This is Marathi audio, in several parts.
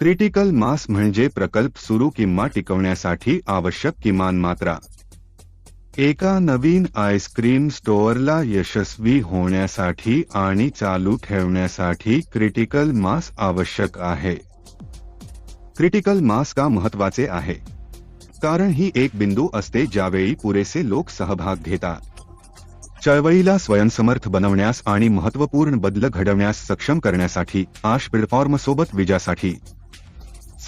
क्रिटिकल मास म्हणजे प्रकल्प सुरू किंवा टिकवण्यासाठी आवश्यक किमान मात्रा. एका नवीन आईस्क्रीम स्टोअरला यशस्वी होण्यासाठी आणि चालू ठेवण्यासाठी क्रिटिकल मास आवश्यक आहे. क्रिटिकल मास का महत्त्वाचे आहे? कारण ही एक बिंदू असते ज्यावेळी पुरेसे लोक सहभाग घेतात. चळवळीला स्वयंसमर्थ बनवण्यास आणि महत्त्वपूर्ण बदल घडवण्यास सक्षम करण्यासाठी आश प्लॅटफॉर्म सोबत विजासाठी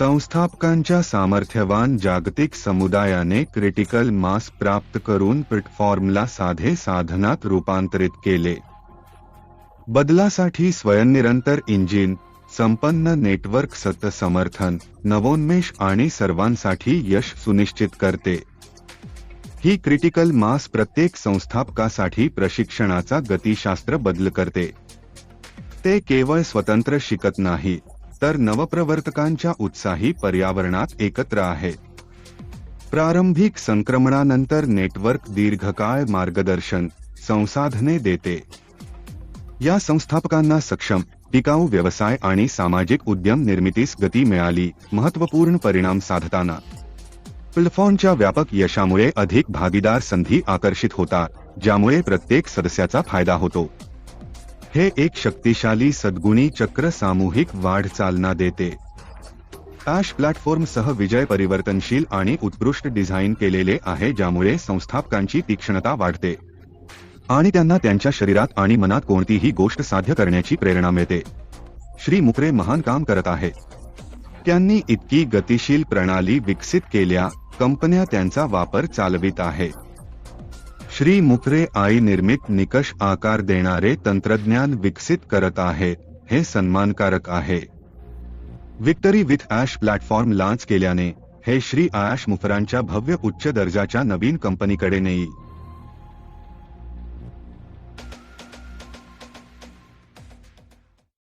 संस्थापकांच्या सामर्थ्यवान जागतिक समुदायाने क्रिटिकल मास प्राप्त करून प्लॅटफॉर्मला साधे साधनात रूपांतरित केले. बदलासाठी स्वयंनिरंतर इंजिन संपन्न नेटवर्क सत समर्थन नवोन्मेष आणि सर्वांसाठी यश सुनिश्चित करते. ही क्रिटिकल मास प्रत्येक संस्थापकासाठी प्रशिक्षणाचा गतिशास्त्र बदल करते. ते केवळ स्वतंत्र शिकत नाही. तर नवप्रवर्तकांच्या उत्साही पर्यावरणात एकत्र आहेत प्रारंभिक संक्रमणानंतर नेटवर्क दीर्घकाळ मार्गदर्शन संसाधने देते. या संस्थापकांना सक्षम टिकाऊ व्यवसाय आणि सामाजिक उद्यम निर्मितीस गती मिळाली महत्त्वपूर्ण परिणाम साधताना. प्लॅटफॉर्मच्या व्यापक यशामुळे अधिक भागीदार संधी आकर्षित होतात ज्यामुळे प्रत्येक सदस्याचा फायदा होतो. हे एक शक्तिशाली सद्गुणी चक्र सामूहिक वाढ चालना देते. ॲश प्लॅटफॉर्मसह विजय परिवर्तनशील आणि उत्कृष्ट डिझाईन केलेले आहे ज्यामुळे संस्थापकांची तीक्ष्णता वाढते. आणि त्यांना त्यांच्या शरीरात आणि मनात कोणतीही गोष्ट साध्य करण्याची प्रेरणा मिळते. श्री मुकरे महान काम करत आहे. त्यांनी इतकी गतिशील प्रणाली विकसित केल्या कंपन्या त्यांचा वापर चालवित आहेत श्री मुकरे आई निर्मित निकष आकार देणारे तंत्रज्ञान विकसित करत आहे हे सन्मानकारक आहे. Victory with Ash platform launch केल्याने हे श्री आयाश मुफरांच्या भव्य उच्च दर्जाच्या नवीन कंपनीकडे नेईल